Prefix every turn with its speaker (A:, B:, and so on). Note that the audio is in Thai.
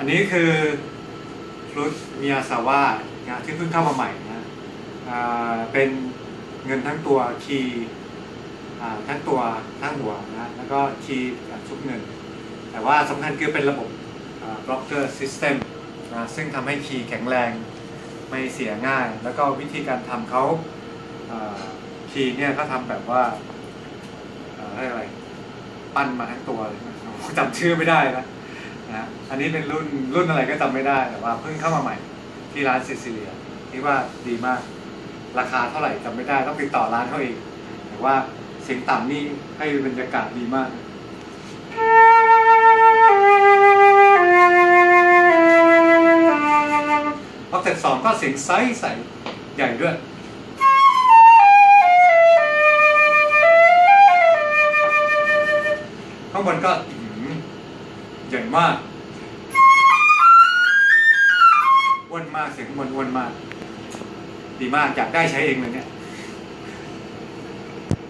A: ันนี้คือฟลุตมิยาซาวะนะที่เพิ่งเข้ามาใหม่นะเป็นเงินทั้งตัวคีย์ทั้งตัวทั้งหัวนะแล้วก็คีย์แบบชุบเงิน แต่ว่าสำคัญคือเป็นระบบบล็อกเกอร์ซิสเต็มนะซึ่งทำให้คีย์แข็งแรงไม่เสียง่าย แล้วก็วิธีการทำเขาคีย์เนี่ยเขาทำแบบว่าเอ่อะไรปั้นมาทั้งตัวเลยจำชื่อไม่ได้นะ นะอันนี้เป็นรุ่นรุ่นอะไรก็จำไม่ได้แต่ว่าเพิ่งเข้ามาใหม่ที่ร้านซิซิเลียที่ว่าดีมาก ราคาเท่าไหร่จำไม่ได้ต้องติดต่อร้านเขาเองแต่ว่าเสียงต่ำนี่ให้บรรยากาศดีมากออกเซตสองก็เสียงไซส์ใสใหญ่ด้วยข้างบนก็ อใหญ่มากอ้วนมากเสียงข้างบนอ้วนมาก ดีมากอยากได้ใช้เองเลยเนี่ย